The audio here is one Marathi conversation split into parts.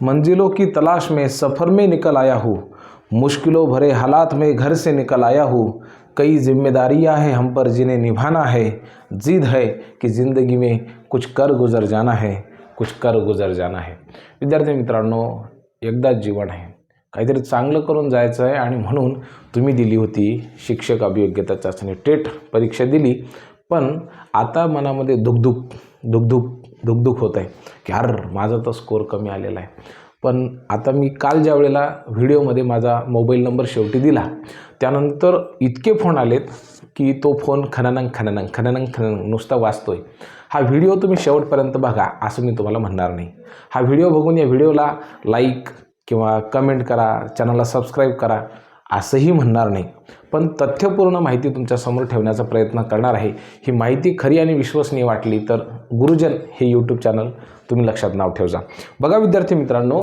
मंजिलों की तलाश में सफ़र में निकल आया हूँ। मुश्किलों भरे हालात में घर से निकल आया हूँ। कई जिम्मेदारियां हैं हम पर जिन्हें निभाना है। जिद है की ज़िंदगी में कुछ कर गुजर जाना है कुछ कर गुजर जाना है। विद्यार्थी मित्रांनो एकदाच जीवन आहे काहीतरी चांगलं करून जायचं आहे आणि म्हणून तुम्ही दिली होती शिक्षक अभियोग्यता चाचणी टेट परीक्षा दिली. पण आता मनामध्ये दुखदुख दुखदुख दुखदुख होत आहे की अर माझा तर स्कोअर कमी आलेला आहे. पण आता मी काल ज्या वेळेला व्हिडिओमध्ये माझा मोबाईल नंबर शेवटी दिला त्यानंतर इतके फोन आलेत की तो फोन खननंग खननंग खननंग खननंग नुसता वाचतो आहे हा व्हिडिओ तुम्ही शेवटपर्यंत बघा असं मी तुम्हाला म्हणणार नाही. हा व्हिडिओ बघून या व्हिडिओला लाईक किंवा कमेंट करा चॅनलला सबस्क्राईब करा. असंही म्हणणार नाही. पण तथ्यपूर्ण माहिती तुमच्यासमोर ठेवण्याचा प्रयत्न करणार आहे. ही माहिती खरी आणि विश्वसनीय वाटली तर गुरुजन हे यूट्यूब चॅनल तुम्ही लक्षात नाव ठेवजा. बघा विद्यार्थी मित्रांनो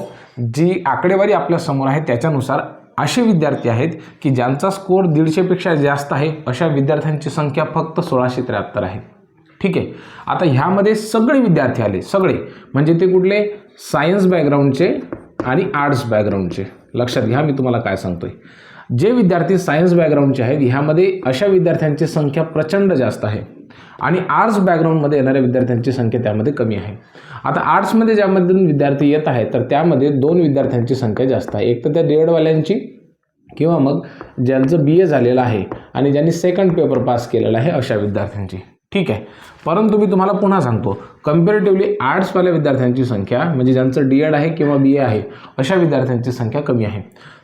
जी आकडेवारी आपल्यासमोर आहे त्याच्यानुसार असे विद्यार्थी आहेत की ज्यांचा स्कोअर दीडशेपेक्षा जास्त आहे अशा विद्यार्थ्यांची संख्या फक्त सोळाशे त्र्याहत्तर आहे. ठीक आहे? आता ह्यामध्ये सगळे विद्यार्थी आले सगळे. म्हणजे ते कुठले? सायन्स बॅकग्राऊंडचे आणि आर्ट्स बॅकग्राऊंडचे लक्षात घ्या मी तुम्हाला काय सांगतोय. जे विद्यार्थी सायन्स बॅकग्राऊंडचे आहेत ह्यामध्ये अशा विद्यार्थ्यांची संख्या प्रचंड जास्त आहे. आणि आर्ट्स बॅकग्राऊंडमध्ये येणाऱ्या विद्यार्थ्यांची संख्या त्यामध्ये कमी आहे. आता आर्ट्समध्ये ज्यामधून विद्यार्थी येत आहेत तर त्यामध्ये दोन विद्यार्थ्यांची संख्या जास्त आहे. एक तर त्या डेडवाल्यांची किंवा मग ज्यांचं बी ए झालेलं आहे आणि ज्यांनी सेकंड पेपर पास केलेला आहे अशा विद्यार्थ्यांची. ठीक आहे? परंतु मी तुम्हाला पुन्हा सांगतो कम्पॅरेटिव्हली आर्ट्सवाल्या विद्यार्थ्यांची संख्या म्हणजे ज्यांचं डी एड आहे किंवा बी ए आहे अशा विद्यार्थ्यांची संख्या कमी आहे.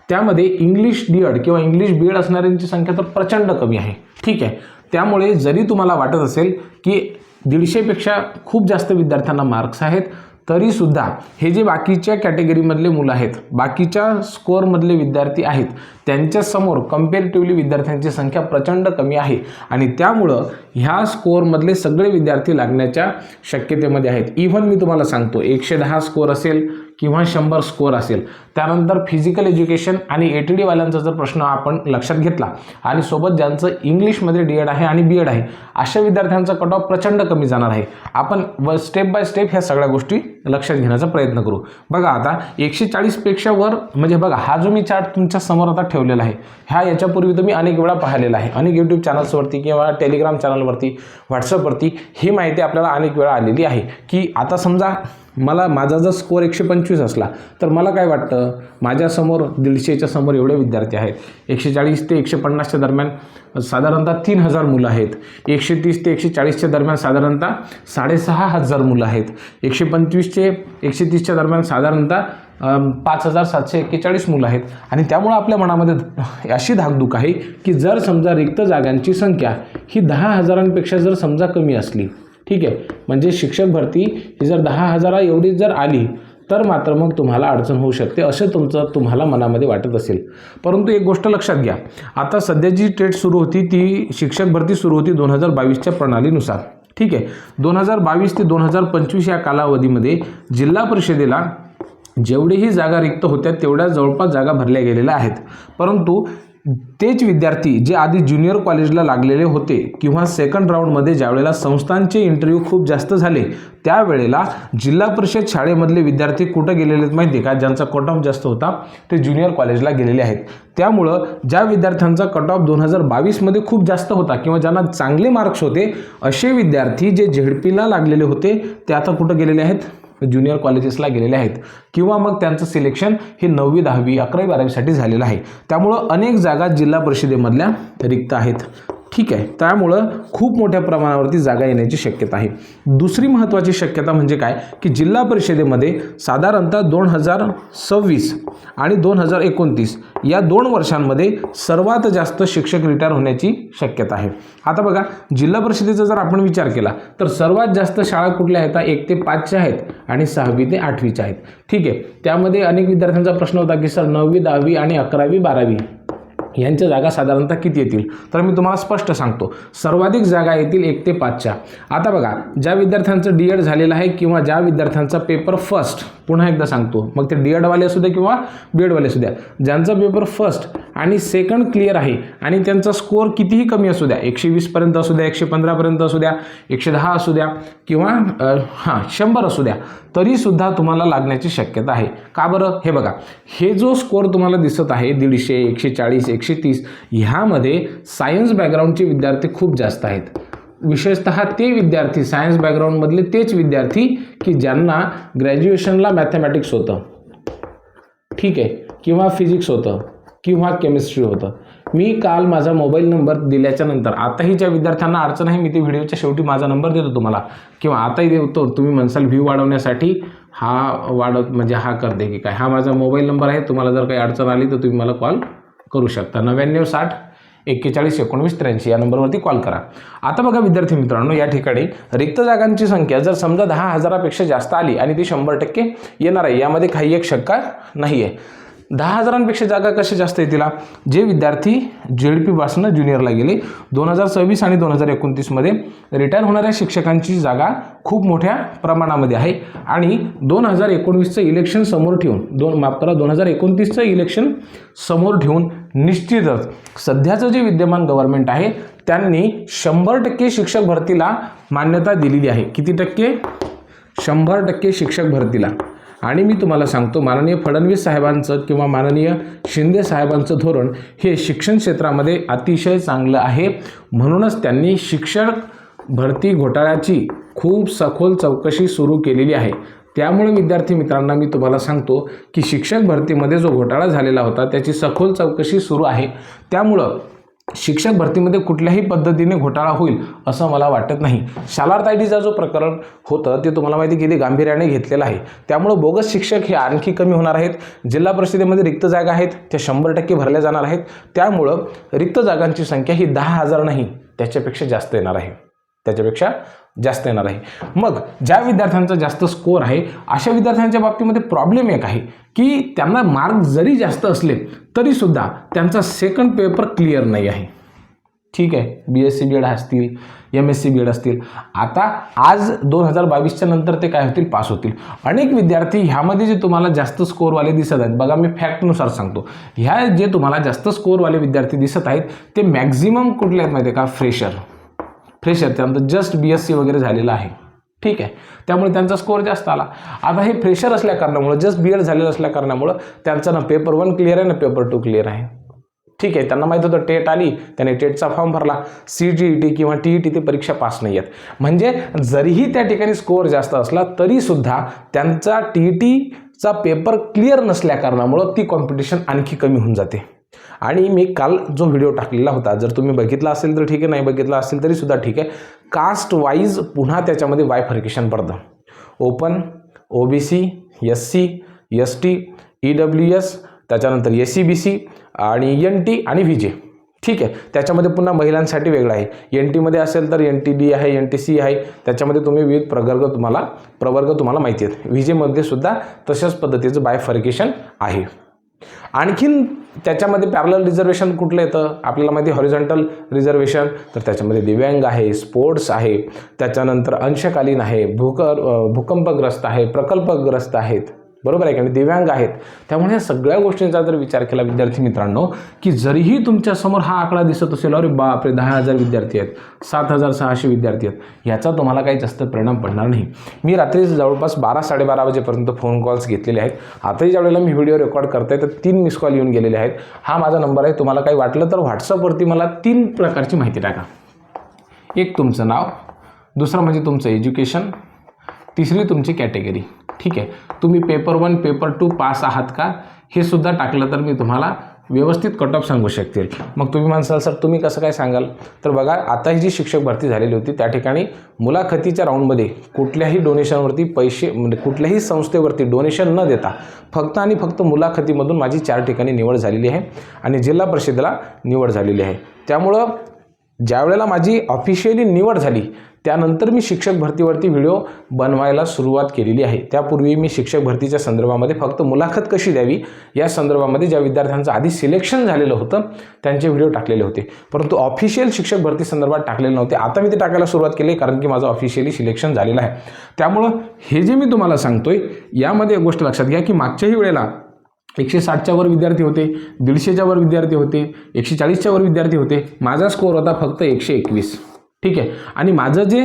त्यामध्ये इंग्लिश डी एड किंवा इंग्लिश बी एड असणाऱ्यांची संख्या तर प्रचंड कमी आहे. ठीक आहे. त्यामुळे जरी तुम्हाला वाटत असेल की दीडशेपेक्षा खूप जास्त विद्यार्थ्यांना मार्क्स आहेत तरीसुद्धा हे जे बाकीच्या कॅटेगरीमधले मुलं आहेत बाकीच्या स्कोअरमधले विद्यार्थी आहेत त्यांच्यासमोर कम्पेरेटिव्हली विद्यार्थ्यांची संख्या प्रचंड कमी आहे आणि त्यामुळं ह्या स्कोअरमधले सगळे विद्यार्थी लागण्याच्या शक्यतेमध्ये आहेत. इव्हन मी तुम्हाला सांगतो एकशे दहा स्कोअर असेल किंवा शंभर स्कोअर असेल. त्यानंतर फिजिकल एज्युकेशन आणि ए टी डीवाल्यांचा जर प्रश्न आपण लक्षात घेतला आणि सोबत ज्यांचं इंग्लिशमध्ये डी एड आहे आणि बी एड आहे अशा विद्यार्थ्यांचा कट ऑफ प्रचंड कमी जाणार आहे. आपण व स्टेप बाय स्टेप ह्या सगळ्या गोष्टी लक्षात घेण्याचा प्रयत्न करू. बघा आता एकशे चाळीसपेक्षा वर म्हणजे बघा हा जो मी चार्ट तुमच्यासमोर आता ठेवलेला आहे ह्या याच्यापूर्वी तुम्ही अनेक वेळा पाहिलेला आहे. अनेक यूट्यूब चॅनल्सवरती किंवा टेलिग्राम चॅनलवरती व्हॉट्सअपवरती ही माहिती आपल्याला अनेक वेळा आलेली आहे. की आता समजा मला माझा जर स्कोअर एकशे पंचवीस असला तर मला काय वाटतं? माझ्यासमोर दीडशेच्या समोर एवढे विद्यार्थी आहेत. एकशे चाळीस ते एकशे पन्नासच्या दरम्यान साधारणतः तीन हजार मुलं आहेत. एकशे तीस ते एकशे चाळीसच्या दरम्यान साधारणतः साडेसहा हजार मुलं आहेत. एकशे पंचवीसचे एकशे तीसच्या दरम्यान साधारणतः पाच हजार सातशे एक्केचाळीस मुलं आहेत. आणि त्यामुळं आपल्या मनामध्ये अशी धाकधूक आहे की जर समजा रिक्त जागांची संख्या ही दहा हजारांपेक्षा जर समजा कमी असली ठीक आहे. म्हणजे शिक्षक भरती ही जर दहा हजारा एवढी जर आली तर मात्र मग तुम्हाला अडचण होऊ शकते असं तुमचं तुम्हाला मनामध्ये वाटत असेल. परंतु एक गोष्ट लक्षात घ्या. आता सध्या जी टेट सुरू होती ती शिक्षक भरती सुरू होती दोन हजार बावीसच्या प्रणालीनुसार. ठीक आहे. दोन हजार बावीस ते दोन हजार पंचवीस या कालावधीमध्ये जिल्हा परिषदेला जेवढेही जागा रिक्त होत्या तेवढ्या जवळपास जागा भरल्या गेलेल्या आहेत. परंतु तेच विद्यार्थी जे आधी ज्युनियर कॉलेजला लागलेले होते किंवा सेकंड राऊंडमध्ये ज्यावेळेला संस्थांचे इंटरव्ह्यू खूप जास्त झाले त्यावेळेला जिल्हा परिषद शाळेमधले विद्यार्थी कुठं गेलेले आहेत माहिती आहे का? ज्यांचा कट ऑफ जास्त होता ते ज्युनियर कॉलेजला गेलेले आहेत. त्यामुळं ज्या विद्यार्थ्यांचा कट ऑफ दोन हजार बावीसमध्ये खूप जास्त होता किंवा ज्यांना चांगले मार्क्स होते असे विद्यार्थी जे झेडपीला लागलेले होते ते आता कुठं गेलेले आहेत? ज्युनियर कॉलेजेसला गेलेले आहेत. किंवा मग त्यांचं सिलेक्शन हे नववी दहावी अकरावी बारावीसाठी झालेलं आहे. त्यामुळं अनेक जागा जिल्हा परिषदेमधल्या रिक्त आहेत. ठीक आहे. त्यामुळं खूप मोठ्या प्रमाणावरती जागा येण्याची शक्यता आहे. दुसरी महत्त्वाची शक्यता म्हणजे काय? की जिल्हा परिषदेमध्ये साधारणतः दोन हजार सव्वीस आणि दोन हजार एकोणतीस या दोन वर्षांमध्ये सर्वात जास्त शिक्षक रिटायर होण्याची शक्यता आहे. आता बघा जिल्हा परिषदेचा जर आपण विचार केला तर सर्वात जास्त शाळा कुठल्या आहेत? एक ते पाचच्या आहेत आणि सहावी ते आठवीच्या आहेत. ठीक आहे. त्यामध्ये अनेक विद्यार्थ्यांचा प्रश्न होता की सर नववी दहावी आणि अकरावी बारावी यांच्या जागा साधारणतः किती येतील? तर मी तुम्हाला स्पष्ट सांगतो. सर्वाधिक जागा येतील एक ते पाचच्या. आता बघा ज्या विद्यार्थ्यांचं डी एड झालेलं आहे किंवा ज्या विद्यार्थ्यांचा पेपर फर्स्ट पुन्हा एकदा सांगतो. मग ते डी एडवाले असू द्या किंवा बी एडवाले असू द्या. ज्यांचा पेपर फर्स्ट आणि सेकंड क्लिअर आहे आणि त्यांचा स्कोअर कितीही कमी असू द्या एकशे वीसपर्यंत असू द्या एकशे पंधरापर्यंत असू द्या एकशे दहा असू द्या किंवा हां शंभर असू द्या तरीसुद्धा तुम्हाला लागण्याची शक्यता आहे. का बरं? हे बघा. हे जो स्कोअर तुम्हाला दिसत आहे दीडशे एकशे चाळीस एकशे तीस ह्यामध्ये सायन्स बॅकग्राऊंडचे विद्यार्थी खूप जास्त आहेत. विशेषतः ते विद्यार्थी सायन्स बॅकग्राऊंडमधले तेच विद्यार्थी की ज्यांना ग्रॅज्युएशनला मॅथमॅटिक्स होतं. ठीक आहे? किंवा फिजिक्स होतं किंवा केमिस्ट्री होतं. मी काल माझा मोबाईल नंबर दिल्याच्या नंतर आताही ज्या विद्यार्थ्यांना अडचण आहे मी ते व्हिडिओच्या शेवटी माझा नंबर देतो तुम्हाला. किंवा आताही देतो तुम्ही म्हणसाल व्ह्यू वाढवण्यासाठी हा वाढव म्हणजे हा करते की काय. हा माझा मोबाईल नंबर आहे तुम्हाला जर काही अडचण आली तर तुम्ही मला कॉल करू शकता. नव्याण्णव साठ एक्केचाळीस एकोणवीस त्र्याऐंशी या नंबरवरती कॉल करा. आता बघा विद्यार्थी मित्रांनो या ठिकाणी रिक्त जागांची संख्या जर समजा दहा हजारापेक्षा जास्त आली आणि ती शंभर टक्के येणार आहे यामध्ये काही एक शंका नाही आहे दहा हजारांपेक्षा जागा कशा जास्त येतील जे विद्यार्थी जे डी पीपासनं ज्युनियरला गेले दोन हजार सव्वीस आणि दोन हजार एकोणतीसमध्ये रिटायर होणाऱ्या शिक्षकांची जागा खूप मोठ्या प्रमाणामध्ये आहे. आणि दोन हजार एकोणवीसचं इलेक्शन समोर ठेवून दोन माफ करा दोन हजार एकोणतीसचं इलेक्शन समोर ठेवून निश्चितच. सध्याचं जे विद्यमान गव्हर्नमेंट आहे त्यांनी शंभर टक्के शिक्षक भरतीला मान्यता दिलेली आहे. किती टक्के? शंभर टक्के शिक्षक भरतीला. आणि मी तुम्हाला सांगतो माननीय फडणवीस साहेबांचं किंवा माननीय शिंदे साहेबांचं धोरण हे शिक्षण क्षेत्रामध्ये अतिशय चांगलं आहे. म्हणूनच त्यांनी शिक्षक भरती घोटाळ्याची खूप सखोल चौकशी सुरू केलेली आहे. त्यामुळे विद्यार्थी मित्रांना मी तुम्हाला सांगतो की शिक्षक भरतीमध्ये जो घोटाळा झालेला होता त्याची सखोल चौकशी सुरू आहे. त्यामुळं शिक्षक भरतीमध्ये कुठल्याही पद्धतीने घोटाळा होईल असं मला वाटत नाही. शालार्थायटीचा जो प्रकरण होतं ते तुम्हाला माहिती किती गांभीर्याने घेतलेलं आहे. त्यामुळं बोगस शिक्षक हे आणखी कमी होणार आहेत. जिल्हा परिषदेमध्ये रिक्त जागा आहेत त्या शंभर टक्के भरल्या जाणार आहेत. त्यामुळं रिक्त जागांची संख्या ही दहा हजार नाही त्याच्यापेक्षा जास्त येणार आहे. त्याच्यापेक्षा जास्त येणार आहे. मग ज्या विद्यार्थ्यांचा जास्त स्कोअर आहे अशा विद्यार्थ्यांच्या बाबतीमध्ये प्रॉब्लेम एक आहे की त्यांना मार्क जरी जास्त असले तरीसुद्धा त्यांचा सेकंड पेपर क्लिअर नाही आहे. ठीक आहे B S C B Ed असतील M S C B Ed असतील. आता आज दोन हजार बावीसच्या नंतर ते काय होतील? पास होतील. अनेक विद्यार्थी ह्यामध्ये जे तुम्हाला जास्त स्कोअरवाले दिसत आहेत बघा मी फॅक्टनुसार सांगतो. ह्या जे तुम्हाला जास्त स्कोअरवाले विद्यार्थी दिसत आहेत ते मॅक्झिमम कुठले आहेत माहिती आहे का? फ्रेशर फ्रेशर त्यानंतर जस्ट बी एस सी वगैरे झालेलं आहे. ठीक आहे. त्यामुळे त्यांचा स्कोअर जास्त आला. आता हे फ्रेशर असल्या कारणामुळं जस्ट बी एड झालेलं असल्या कारणामुळं त्यांचा ना पेपर वन क्लिअर आहे ना पेपर टू क्लिअर आहे. ठीक आहे. त्यांना माहीत होतं टेट आली त्याने टेटचा फॉर्म भरला. सी टी ई टी किंवा टी ई टी ते परीक्षा पास नाही आहेत. म्हणजे जरीही त्या ठिकाणी स्कोअर जास्त असला तरीसुद्धा त्यांचा टी ई टीचा पेपर क्लिअर नसल्या कारणामुळं ती कॉम्पिटिशन आणखी कमी होऊन जाते. आणि मी काल जो व्हिडिओ टाकलेला होता जर तुम्ही बघितला असेल तर ठीक आहे नाही बघितला असेल तरी सुद्धा ठीक आहे. कास्ट वाईज पुन्हा त्याच्यामध्ये वायफर्केशन पडतं. Open O B C S C S T E W S त्याच्यानंतर एस सी बी सी आणि एन टी आणि व्ही जे ठीक आहे. त्याच्यामध्ये पुन्हा महिलांसाठी वेगळं आहे. एन टीमध्ये असेल तर एन टी डी आहे एन टी सी आहे. त्याच्यामध्ये तुम्ही विविध प्रवर्ग तुम्हाला प्रवर्ग तुम्हाला माहिती आहेत. व्ही जेमध्ये सुद्धा तशाच पद्धतीचं बायफर्केशन आहे. आणखीन त्याच्यामध्ये पॅरल रिझर्वेशन कुठलं येतं? आपल्याला माहिती हॉरिझॉन्टल रिझर्वेशन तर त्याच्यामध्ये दिव्यांग आहे स्पोर्ट्स आहे त्याच्यानंतर अंशकालीन आहे भूक भूकंपग्रस्त आहे प्रकल्पग्रस्त आहेत. बरोबर आहे का? आणि दिव्यांग आहेत. त्यामुळे या सगळ्या गोष्टींचा जर विचार केला विद्यार्थी मित्रांनो की जरीही तुमच्यासमोर हा आकडा दिसत असेल अरे बापरे दहा हजार विद्यार्थी आहेत सात हजार सहाशे विद्यार्थी आहेत याचा तुम्हाला काही जास्त परिणाम पडणार नाही. मी रात्री जवळपास बारा साडेबारा वाजेपर्यंत फोन कॉल्स घेतलेले आहेत. आताही ज्यावेळेला मी व्हिडिओ रेकॉर्ड करताय तर तीन मिस कॉल येऊन गेलेले आहेत. हा माझा नंबर आहे. तुम्हाला काही वाटलं तर व्हॉट्सअपवरती मला तीन प्रकारची माहिती टाका. एक तुमचं नाव दुसरं म्हणजे तुमचं एज्युकेशन तिसरी तुमची कॅटेगरी ठीक आहे. तुम्ही paper one paper two pass आहात का? हे सुद्धा टाकलं तर मी तुम्हाला व्यवस्थित कट ऑफ सांगू शकतील. मग तुम्ही म्हणसाल सर तुम्ही कसं काय सांगाल? तर बघा आता ही जी शिक्षक भरती झालेली होती त्या ठिकाणी मुलाखतीच्या राऊंडमध्ये कुठल्याही डोनेशनवरती पैसे म्हणजे कुठल्याही संस्थेवरती डोनेशन न देता फक्त आणि फक्त मुलाखतीमधून माझी चार ठिकाणी निवड झालेली आहे आणि जिल्हा परिषदेला निवड झालेली आहे. त्यामुळं ज्यावेळेला माझी ऑफिशियली निवड झाली त्यानंतर मी शिक्षक भरतीवरती व्हिडिओ बनवायला सुरुवात केलेली आहे. त्यापूर्वी मी शिक्षक भरतीच्या संदर्भामध्ये फक्त मुलाखत कशी द्यावी या संदर्भामध्ये ज्या विद्यार्थ्यांचं आधी सिलेक्शन झालेलं होतं त्यांचे व्हिडिओ टाकलेले होते. परंतु ऑफिशियल शिक्षक भरती संदर्भात टाकलेले नव्हते. आता मी ते टाकायला सुरुवात केली कारण की माझं ऑफिशियली सिलेक्शन झालेलं आहे. त्यामुळं हे जे मी तुम्हाला सांगतोय यामध्ये एक गोष्ट लक्षात घ्या की मागच्याही वेळेला एकशे साठच्या वर विद्यार्थी होते दीडशेच्या वर विद्यार्थी होते एकशे चाळीसच्या वर विद्यार्थी होते. माझा स्कोअर होता फक्त एकशे एकवीस. ठीक आहे. आणि माझं जे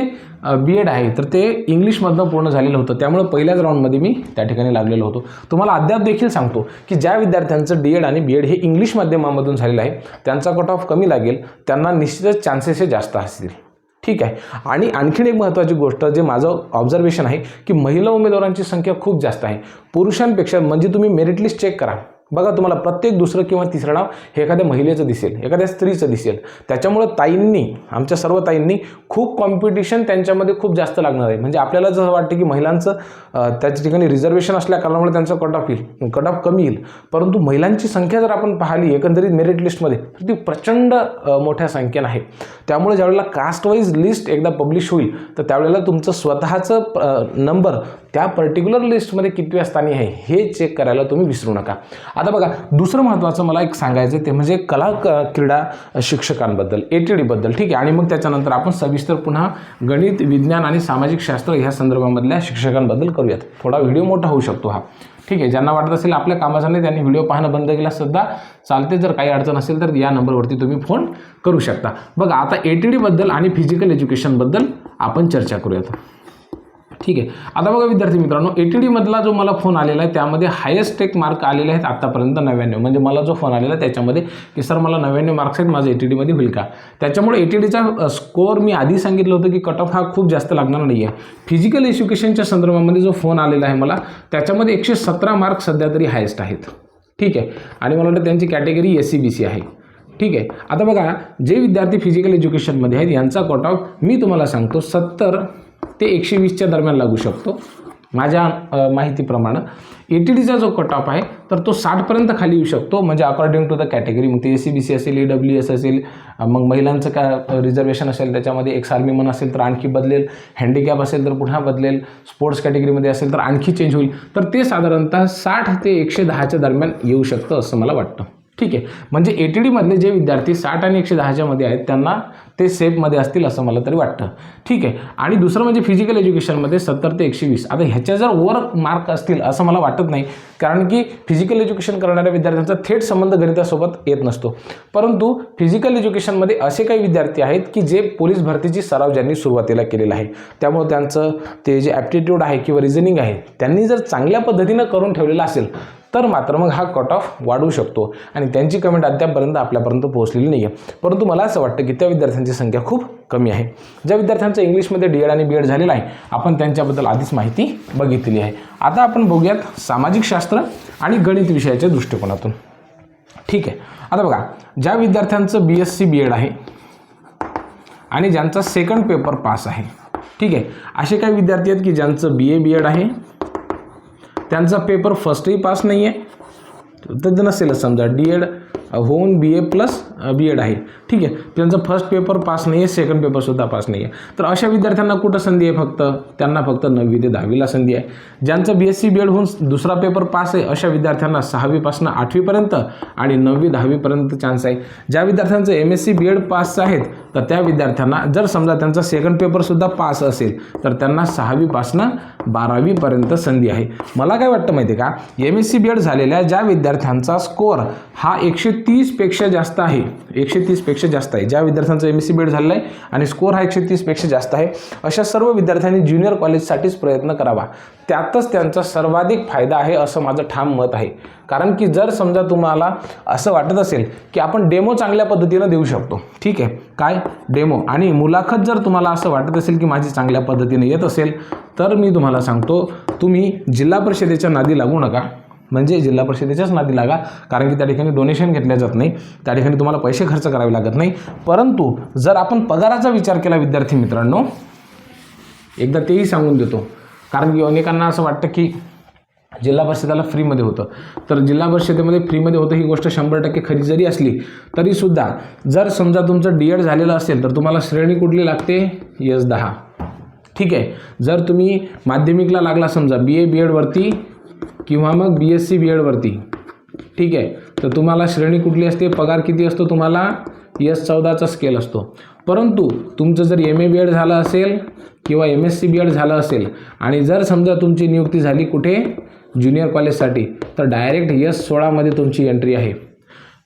बी एड आहे तर ते इंग्लिशमधनं पूर्ण झालेलं होतं. त्यामुळं पहिल्याच राऊंडमध्ये मी त्या ठिकाणी लागलेलो होतो. तुम्हाला अद्याप देखील सांगतो की ज्या विद्यार्थ्यांचं डी एड आणि बी एड हे इंग्लिश माध्यमामधून झालेलं आहे त्यांचा कट ऑफ कमी लागेल. त्यांना निश्चितच चान्सेस हे जास्त असतील. ठीक आहे. आणि आणखीन एक महत्त्वाची गोष्ट जे माझं ऑब्झर्वेशन आहे की महिला उमेदवारांची संख्या खूप जास्त आहे. पुरुषांपेक्षा म्हणजे तुम्ही मेरिट लिस्ट चेक करा. बघा तुम्हाला प्रत्येक दुसरं किंवा तिसरं नाव हे एखाद्या महिलेचं दिसेल एखाद्या स्त्रीचं दिसेल. त्याच्यामुळं ताईंनी आमच्या सर्व ताईंनी खूप कॉम्पिटिशन त्यांच्यामध्ये खूप जास्त लागणार आहे. म्हणजे आपल्याला जसं वाटतं की महिलांचं त्याच्या ठिकाणी रिझर्वेशन असल्या कारणामुळे त्यांचं कट ऑफ येईल कट ऑफ कमी येईल. परंतु महिलांची संख्या जर आपण पाहिली एकंदरीत मेरिट लिस्टमध्ये तर ती प्रचंड मोठ्या संख्येनं आहे. त्यामुळे ज्यावेळेला कास्ट वाईज लिस्ट एकदा पब्लिश होईल तर त्यावेळेला तुमचं स्वतःचं नंबर त्या पर्टिक्युलर लिस्टमध्ये कितव्या स्थानी आहे हे चेक करायला तुम्ही विसरू नका. आता बघा दुसरं महत्त्वाचं मला एक सांगायचं ते म्हणजे कला क- क्रीडा शिक्षकांबद्दल ए टी डीबद्दल ठीक आहे? आणि मग त्याच्यानंतर आपण सविस्तर पुन्हा गणित विज्ञान आणि सामाजिक शास्त्र ह्या संदर्भामधल्या शिक्षकांबद्दल करूयात. थोडा व्हिडिओ मोठा होऊ शकतो हा. ठीक आहे? ज्यांना वाटत असेल आपल्या कामाचा नाही त्यांनी व्हिडिओ पाहणं बंद केला सुद्धा चालते. जर काही अडचण असेल तर या नंबरवरती तुम्ही फोन करू शकता. बघा आता ए टी डीबद्दल आणि फिजिकल एज्युकेशनबद्दल आपण चर्चा करूयात. ठीक आहे. आता बघा विद्यार्थी मित्रांनो ए टी डीमधला जो मला फोन आलेला आहे त्यामध्ये हायेस्ट टेक मार्क आलेले आहेत आत्तापर्यंत नव्याण्णव. म्हणजे मला जो फोन आलेला आहे त्याच्यामध्ये की सर मला नव्याण्णव मार्क्स आहेत माझं ए टी डीमध्ये होईल का? त्याच्यामुळे ए टी डीचा स्कोअर मी आधी सांगितलं होतं की कट ऑफ हा खूप जास्त लागणार नाही आहे फिजिकल एज्युकेशनच्या संदर्भामध्ये जो फोन आलेला आहे मला त्याच्यामध्ये एकशे सतरा मार्क सध्या तरी हायेस्ट आहेत. ठीक आहे. आणि मला वाटतं त्यांची category S C B C आहे. ठीक आहे. आता बघा जे विद्यार्थी फिजिकल एज्युकेशनमध्ये आहेत यांचा कट ऑफ मी तुम्हाला सांगतो सत्तर ते एकशे वीसच्या दरम्यान लागू शकतो. माझ्या माहितीप्रमाणे ए टी डीचा जो कट ऑफ आहे तर तो साठपर्यंत खाली येऊ शकतो. म्हणजे अकॉर्डिंग टू द कॅटेगरी मग ते ए सी बी सी असेल ई डब्ल्यू एस असेल मग महिलांचं का रिझर्वेशन असेल त्याच्यामध्ये एक्स आर्मीमन असेल तर आणखी बदलेल. हँडिकॅप असेल तर पुन्हा बदलेल. स्पोर्ट्स कॅटेगरीमध्ये असेल तर आणखी चेंज होईल. तर ते साधारणतः साठ ते एकशे दहाच्या दरम्यान येऊ शकतं असं मला वाटतं. ठीक आहे. म्हणजे ए टी डीमधले जे विद्यार्थी साठ आणि एकशे दहाच्या मध्ये आहेत त्यांना ते सेफमध्ये असतील असं मला तरी वाटतं. ठीक आहे. आणि दुसरं म्हणजे फिजिकल एज्युकेशनमध्ये सत्तर ते एकशे वीस. आता ह्याच्या जर ओवर मार्क असतील असं मला वाटत नाही कारण की फिजिकल एज्युकेशन करणाऱ्या विद्यार्थ्यांचा थेट संबंध गणितासोबत येत नसतो. परंतु फिजिकल एज्युकेशनमध्ये असे काही विद्यार्थी आहेत की जे पोलीस भरतीची सराव ज्यांनी सुरुवातीला केलेला आहे त्यामुळे त्यांचं ते जे ॲप्टिट्यूड आहे किंवा रिझनिंग आहे त्यांनी जर चांगल्या पद्धतीनं करून ठेवलेलं असेल तर मात्र मग हा कट ऑफ वाढू शकतो. आणि त्यांची कमेंट अद्यापपर्यंत आपल्यापर्यंत पोहोचलेली नाही आहे परंतु मला असं वाटतं की त्या विद्यार्थ्यांची संख्या खूप कमी आहे. ज्या विद्यार्थ्यांचं इंग्लिशमध्ये डी एड आणि बी एड झालेलं आहे आपण त्यांच्याबद्दल आधीच माहिती बघितलेली आहे. आता आपण बघूयात सामाजिक शास्त्र आणि गणित विषयाच्या दृष्टिकोनातून. ठीक आहे. आता बघा ज्या विद्यार्थ्यांचं B S C B Ed आहे आणि ज्यांचा सेकंड पेपर पास आहे. ठीक आहे. असे काही विद्यार्थी आहेत की ज्यांचं बी ए बी एड आहे त्यांचा पेपर फर्स्टही पास नाही आहे तर नसेलच समजा. डी एड होऊन बी ए प्लस बी एड आहे. ठीक आहे? त्यांचा फर्स्ट पेपर पास नाही आहे सेकंड पेपरसुद्धा पास नाही आहे. तर अशा विद्यार्थ्यांना कुठं संधी आहे फक्त? त्यांना फक्त नववी ते दहावीला संधी आहे. ज्यांचं B S C B Ed होऊन दुसरा पेपर पास आहे अशा विद्यार्थ्यांना सहावीपासून आठवीपर्यंत आणि नववी दहावीपर्यंत चान्स आहे. ज्या विद्यार्थ्यांचं M S C B Ed pass आहेत तर त्या विद्यार्थ्यांना जर समजा त्यांचा सेकंड पेपरसुद्धा पास असेल तर त्यांना सहावीपासनं बारावीपर्यंत संधी आहे. मला काय वाटतं माहिती आहे का M S C B Ed झालेल्या ज्या विद्यार्थ्यांचा स्कोअर हा एकशे तीसपेक्षा जास्त आहे. एकशे तीसपेक्षा जास्त आहे. ज्या विद्यार्थ्यांचा M S C B Ed झालेला आहे आणि स्कोअर हा एकशे तीसपेक्षा जास्त आहे अशा सर्व विद्यार्थ्यांनी ज्युनियर कॉलेजसाठीच प्रयत्न करावा. त्यातच त्यांचा सर्वाधिक फायदा आहे असं माझं ठाम मत आहे. कारण की जर समजा तुम्हाला असं वाटत असेल की आपण डेमो चांगल्या पद्धतीनं देऊ शकतो. ठीक आहे. काय? डेमो आणि मुलाखत जर तुम्हाला असं वाटत असेल की माझी चांगल्या पद्धतीने येत असेल तर मी तुम्हाला सांगतो तुम्ही जिल्हा परिषदेच्या नादी लागू नका. म्हणजे जिल्हा परिषदेच्याच नादी लागा कारण की त्या ठिकाणी डोनेशन घेतल्या जात नाही त्या ठिकाणी तुम्हाला पैसे खर्च करावे लागत नाही. परंतु जर आपण पगाराचा विचार केला विद्यार्थी मित्रांनो एकदा तेही सांगून देतो. कारण की अनेकांना असं वाटतं की जिल्हा परिषदेला फ्रीमध्ये होतं. तर जिल्हा परिषदेमध्ये फ्रीमध्ये होतं ही गोष्ट शंभर टक्के खरी जरी असली तरीसुद्धा जर समजा तुमचं डी एड झालेलं असेल तर तुम्हाला श्रेणी कुठली लागते? यस दहा. ठीक आहे. जर तुम्ही माध्यमिकला लागला समजा बी ए बी एडवरती किंवा मग बी एस सी बी एडवरती ठीक आहे? तर तुम्हाला श्रेणी कुठली असते? पगार किती असतो? तुम्हाला यस चौदाचा स्केल असतो. परंतु तुमचं जर एम ए बी एड झालं असेल किंवा M S C B Ed झालं असेल आणि जर समजा तुमची नियुक्ती झाली कुठे? ज्युनियर कॉलेजसाठी तर डायरेक्ट यस सोळामध्ये तुमची एंट्री आहे.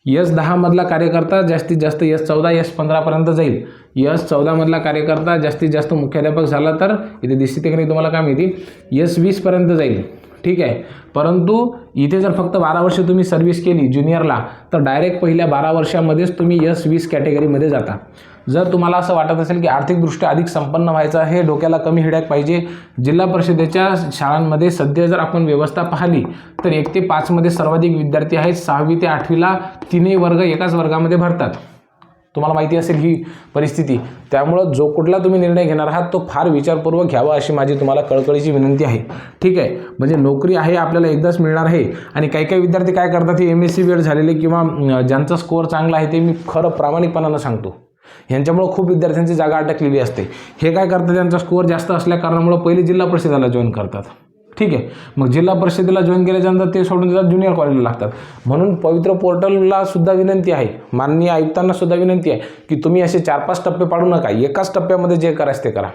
यस दहामधला कार्यकर्ता जास्तीत जास्त यस चौदा यस पंधरापर्यंत जाईल. यस चौदामधला कार्यकर्ता जास्तीत जास्त मुख्याध्यापक झाला तर इथे दिसते की नाही तुम्हाला काय माहिती यस वीसपर्यंत जाईल. ठीक आहे? परंतु इथे जर फक्त बारा वर्ष तुम्ही सर्व्हिस केली ज्युनियरला तर डायरेक्ट पहिल्या बारा वर्षामध्येच तुम्ही यस वीस कॅटेगरीमध्ये जाता. जर तुम्हाला असं वाटत असेल की आर्थिकदृष्ट्या अधिक संपन्न व्हायचं हे डोक्याला कमी हिडॅक पाहिजे जिल्हा परिषदेच्या शाळांमध्ये सध्या जर आपण व्यवस्था पाहिली तर एक ते पाचमध्ये सर्वाधिक विद्यार्थी आहेत सहावी ते आठवीला तीनही वर्ग एकाच वर्गामध्ये भरतात. तुम्हाला माहिती असेल ही परिस्थिती. त्यामुळं जो कुठला तुम्ही निर्णय घेणार आहात तो फार विचारपूर्वक घ्यावा अशी माझी तुम्हाला कळकळीची विनंती आहे. ठीक आहे? म्हणजे नोकरी आहे आपल्याला एकदाच मिळणार आहे. आणि काही काही विद्यार्थी काय करतात हे एम एस सी वेळ झालेले किंवा ज्यांचा स्कोअर चांगला आहे ते मी खरं प्रामाणिकपणानं सांगतो. ह्यांच्यामुळं खूप विद्यार्थ्यांची जागा अटकलेली असते. हे काय करतात त्यांचा स्कोअर जास्त असल्या कारणामुळं पहिले जिल्हा परिषदेला जॉईन करतात. ठीक आहे. मग जिल्हा परिषदेला जॉईन केल्याच्यानंतर ते सोडून देतात ज्युनियर कॉलेजला लागतात. म्हणून पवित्र पोर्टलला सुद्धा विनंती आहे माननीय आयुक्तांना सुद्धा विनंती आहे की तुम्ही असे चार पाच टप्पे पाडू नका. एकाच टप्प्यामध्ये जे करायचं ते करा.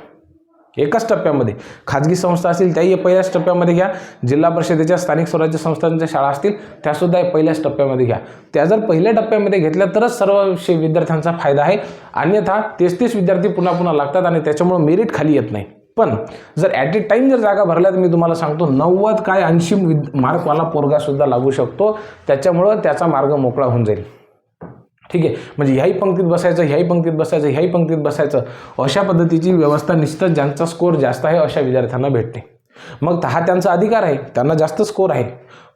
एकाच टप्प्यामध्ये. खाजगी संस्था असतील त्याही पहिल्याच टप्प्यामध्ये घ्या. जिल्हा परिषदेच्या स्थानिक स्वराज्य संस्थांच्या शाळा असतील त्यासुद्धा पहिल्याच टप्प्यामध्ये घ्या. त्या जर पहिल्या टप्प्यामध्ये घेतल्या तरच सर्व विद्यार्थ्यांचा फायदा आहे. अन्यथा तेच तेच विद्यार्थी पुन्हा पुन्हा लागतात आणि त्याच्यामुळं मेरिट खाली येत नाही. पण जर ॲट ए टाईम जर जागा भरल्या तर मी तुम्हाला सांगतो नव्वद काय ऐंशी विद मार्कवाला पोरगासुद्धा लागू शकतो. त्याच्यामुळं त्याचा मार्ग मोकळा होऊन जाईल. ठीक आहे? म्हणजे ह्याही पंक्तीत बसायचं ह्याही पंक्तीत बसायचं ह्याही पंक्तीत बसायचं अशा पद्धतीची व्यवस्था निश्चितच ज्यांचा स्कोअर जास्त आहे अशा विद्यार्थ्यांना भेटते. मग हा त्यांचा अधिकार आहे त्यांना जास्त स्कोअर आहे.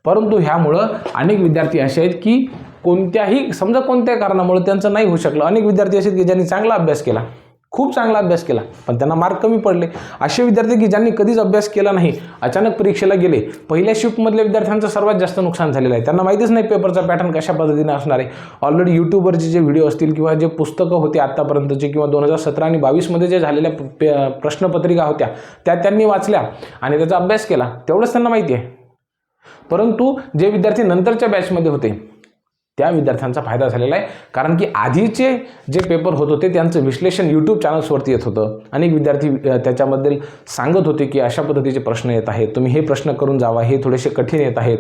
परंतु ह्यामुळं अनेक विद्यार्थी असे आहेत की कोणत्याही समजा कोणत्याही कारणामुळे त्यांचं नाही होऊ शकलं. अनेक विद्यार्थी असे आहेत की ज्यांनी चांगला अभ्यास केला. खूप चांगला अभ्यास केला पण त्यांना मार्क कमी पडले. असे विद्यार्थी की ज्यांनी कधीच अभ्यास केला नाही अचानक परीक्षेला गेले. पहिल्या शिफ्टमधल्या विद्यार्थ्यांचं सर्वात जास्त नुकसान झालेलं आहे. त्यांना माहितीच नाही पेपरचा पॅटर्न कशा पद्धतीने असणार आहे. ऑलरेडी यूट्यूबवरचे जे व्हिडिओ असतील किंवा जे पुस्तकं होते आत्तापर्यंतचे किंवा दोन हजार सतरा आणि बावीसमध्ये जे झालेल्या प- पे- प्रश्नपत्रिका होत्या त्या त्यांनी वाचल्या आणि त्याचा अभ्यास केला. तेवढंच त्यांना माहिती आहे. परंतु जे विद्यार्थी नंतरच्या बॅचमध्ये होते त्या विद्यार्थ्यांचा फायदा झालेला आहे. कारण की आधीचे जे पेपर होत होते त्यांचं विश्लेषण यूट्यूब चॅनल्सवरती येत होतं. अनेक विद्यार्थी त्याच्याबद्दल सांगत होते की अशा पद्धतीचे प्रश्न येत आहेत. तुम्ही हे प्रश्न करून जावा हे थोडेसे कठीण येत आहेत.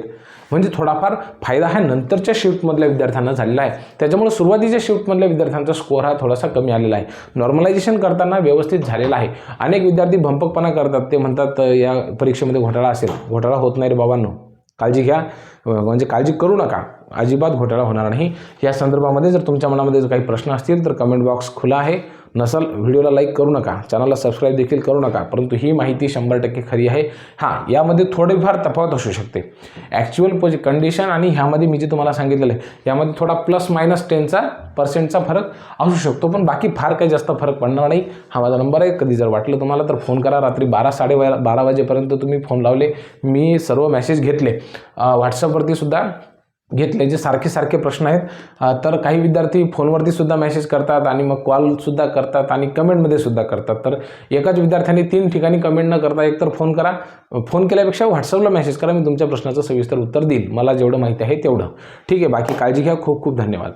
म्हणजे थोडाफार फायदा हा नंतरच्या शिफ्टमधल्या विद्यार्थ्यांना झालेला आहे. त्याच्यामुळे सुरुवातीच्या शिफ्टमधल्या विद्यार्थ्यांचा स्कोअर हा थोडासा कमी आलेला आहे. नॉर्मलायझेशन करताना व्यवस्थित झालेला आहे. अनेक विद्यार्थी भंपकपणा करतात. ते म्हणतात या परीक्षेमध्ये घोटाळा असेल. घोटाळा होत नाही रे बाबांनो. काळजी घ्या. म्हणजे काळजी करू नका. अजिबात घोटाळा होणार नाही. या संदर्भामध्ये जर तुमच्या मनामध्ये जर काही प्रश्न असतील तर कमेंट बॉक्स खुला आहे. नसाल व्हिडिओला लाईक करू नका चॅनलला सबस्क्राईब देखील करू नका परंतु ही माहिती शंभर टक्के खरी आहे. हां यामध्ये थोडेफार तफावत असू शकते. ॲक्च्युअल पोज कंडिशन आणि ह्यामध्ये मी जे तुम्हाला सांगितलेलं आहे यामध्ये थोडा प्लस मायनस टेनचा पर्सेंटचा फरक असू शकतो पण बाकी फार काही जास्त फरक पडणार नाही. हा माझा नंबर आहे. कधी जर वाटलं तुम्हाला तर फोन करा. रात्री बारा साडे बारा वाजेपर्यंत तुम्ही फोन लावले. मी सर्व मेसेज घेतले. व्हॉट्सअपवरती सुद्धा घेतले जे सारखे सारखे प्रश्न आहेत. तर काही विद्यार्थी फोनवरती सुद्धा मेसेज करतात आणि मग कॉलसुद्धा करतात आणि कमेंटमध्ये सुद्धा करतात. तर एकाच विद्यार्थ्याने तीन ठिकाणी कमेंट न करता एकतर फोन करा. फोन केल्यापेक्षा व्हॉट्सअपला मेसेज करा मी तुमच्या प्रश्नाचं सविस्तर उत्तर देईल. मला जेवढं माहिती आहे तेवढं. ठीक आहे बाकी काळजी घ्या. खूप खूप धन्यवाद.